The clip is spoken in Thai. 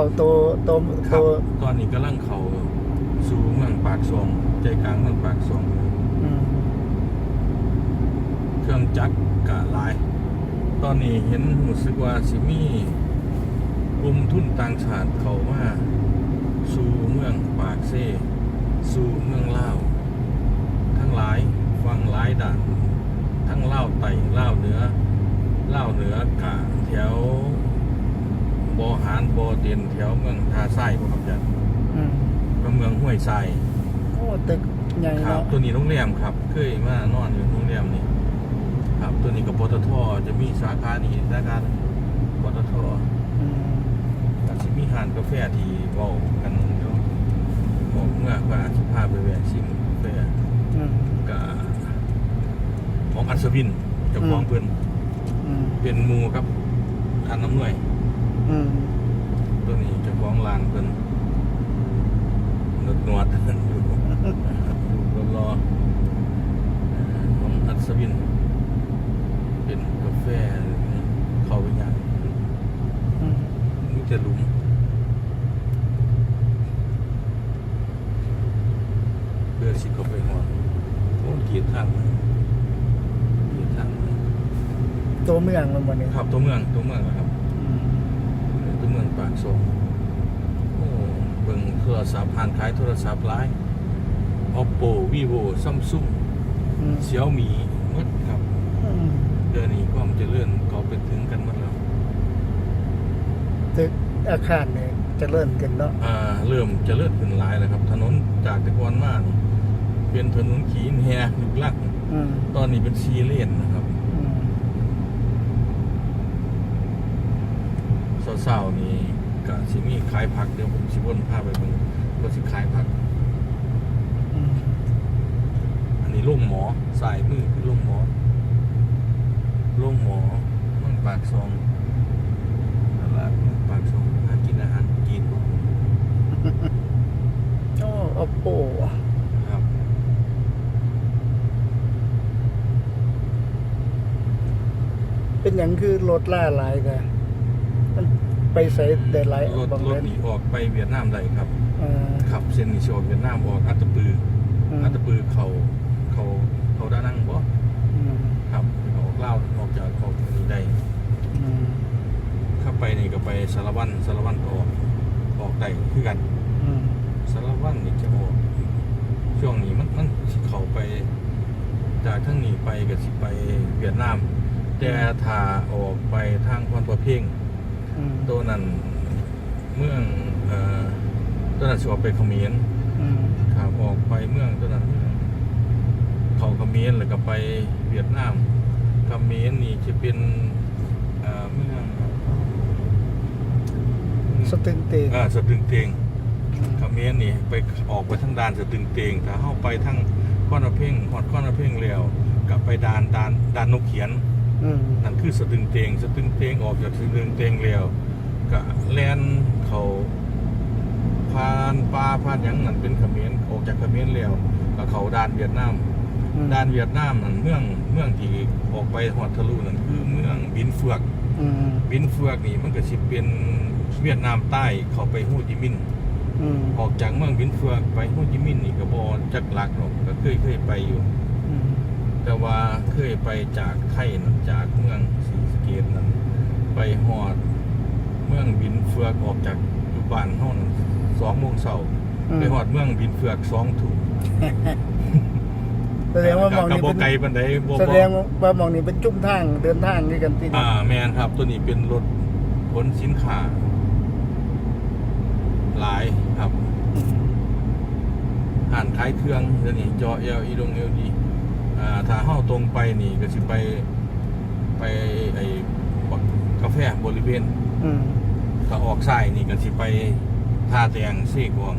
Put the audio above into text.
ตัวตัวคตัรัวตอนนี้กำลังเขาสู่เมืองปากซองใจกลางเมืองปากซองอืมเครื่องจักรกะหลาย ตอนนี้เห็นรู้สึกว่าสิมีกลุ่มทุนต่างชาติเข้ามาสู่เมืองปากเซสู่เมืองลาวทั้งหลายฟังหลายด่าน ทั้งเล่าวไต่เล่าวเหนือเล่าวเหนือกะแถว บอหารบอเตียนแถวเมืองทาไส้บ่ครับอาจารย์อืมก็เมืองห้วยทรายโอ้ตึกใหญ่ครับเนาะตัวนี้โรงแรมครับเคยมานอนอยู่โรงแรมนี่ครับตัวนี้กับปตทจะมีสาขานี้สาขาปตทอืมอาจจะมีห้านกาแฟที่เว้ากันเดี๋ยวบอกเมื่อว่าสิพาไปแวะชิมกาแฟอืม กับของอัศวินเจ้าของเพิ่น อืมเป็นหมูกับทานน้ำหน่วย อืมตัวนี้เจ้าของร้านเพิ่นนวดนวดอยู่ดูรอๆเอ่อของอัศวิน เป็นกาแฟนี่เข้าไปอย่างอืมมีแต่หลุมเพื่อสิเข้าไปหอดโอ้เกียรทางเลยเกียรทางเลย ตัวเมืองมันบ่นี่ครับตัวเมืองตัวเมืองนะครับ อืมตัวเมืองปากซองโอ้เบิ่งโทรศัพท์ผ่านขายโทรศัพท์หลาย Oppo Vivo Samsung อืม Xiaomi หมดครับ อืมเดือนนี้ความเจริญก็ไปถึงกันหมดแล้วตึกอาคารเนี่ยเจะเริ่มกันเนาะอ่าเริ่มเจริญขึ้นหลายแล้วครับ ถนนจากแต่ก่อนมานี่เป็นถนนขีนแฮลึกลัก อืมตอนนี้เป็นซีเลนนะครับ อืมเศร้าๆนี่ ก็สิมีขายผักเดี๋ยวผมสิวนพาไปเบิ่งก็สิขายผักอืมอันนี้โรงหมอสายมือคือโรงหมอโรงหมอเมืองปากซองตลาดเมืองปากซองหากินอาหารกินโอ้ Oppo ครับเป็นอย่างคือรถล่าหลายกันมัน ไปใส่ได้หลายรถบางรเลถนนี่ออกไปเวียดนามได้ครับอ่าขับเส้นนี้สิออกเวียดนามออกอัตตปืออือมอัตตปือเขาเขาเขาด้านนั่งบ่อืมครับออกเล่าวออกจากออกนี้ได้อืมเข้าไปนี่ก็ไปสารวันสารวันก็ออกออกได้คือกัน อืมสารวันนี่จะออกช่วงนี้มันมันสิเข้าไป จากทั้งนี้ไปก็สิไปเวียดนาม แต่ถ้าออกไปทางพรประเพ่งอืม ตัวนั้นเมืองเอ่อตัวนั้นสิออกไปเขมรอืมครับออกไปเมืองตัวนั้นเมืองเขาเขมรแล้วก็ไปเวียดนามเขมรนี่จะเป็นเอ่อเมืองสตึงเตงอ่าสตึงเตงเขมรนี่ไปออกไปทางด่านสตึงเตงถ้าเข้าไปทางก้อนระเพ่งหอดก้อนระเพ่งแล้วกลับไปด่านด่านด่านนกเขียนอืม นั่นคือสตึงเตงสตึงเตงออกจากสตึงเตงแล้วก็แล่นเขาผ่านป่าผ่านหยังนั่นเป็นเขมรออกจากเขมรแล้วก็เขาด่านเวียดนามอืมด่านเวียดนามนั่นเมืองเมืองที่ออกไปหอดทะลุนั่นคือเมืองบินเฟือกอืมบินเฟือกนี่มันก็สิเป็นเวียดนามใต้เข้าไปโฮจิมินห์อืมออกจากเมืองบินเฟือกไปโฮจิมินห์นี่ก็บ่จักหลักหรอกก็เคยเคยไปอยู่อืม แต่ว่าเคยไปจากไทยนั่นจากเมืองศรีสะเกษนั่นไปฮอด เมืองบินเฟือกออกจากอยู่บ้านเฮานั่น2โมงเช้าไปฮอดเมืองบินเฟือก2ทุ่มแสดงว่ามองก็นี่บ่เป็นไกลปานใดบ่แสบ่ดงว่ามองนี่เป็นจุ่มทางเดินทางด้วยกันที่นี่อ่าแมนครับตัวนี้เป็นรถขนสินค้าหลายครับห่านขายเครื่องเดี๋ยวนี้จอ LED ดง LED อ่าถ้าเข้าตรงไปนี่ก็สิไปไปไอ้บักกาแฟบริเวณอืมถ้าออกซ้ายนี่ก็สิไปท่าแตงเซกวง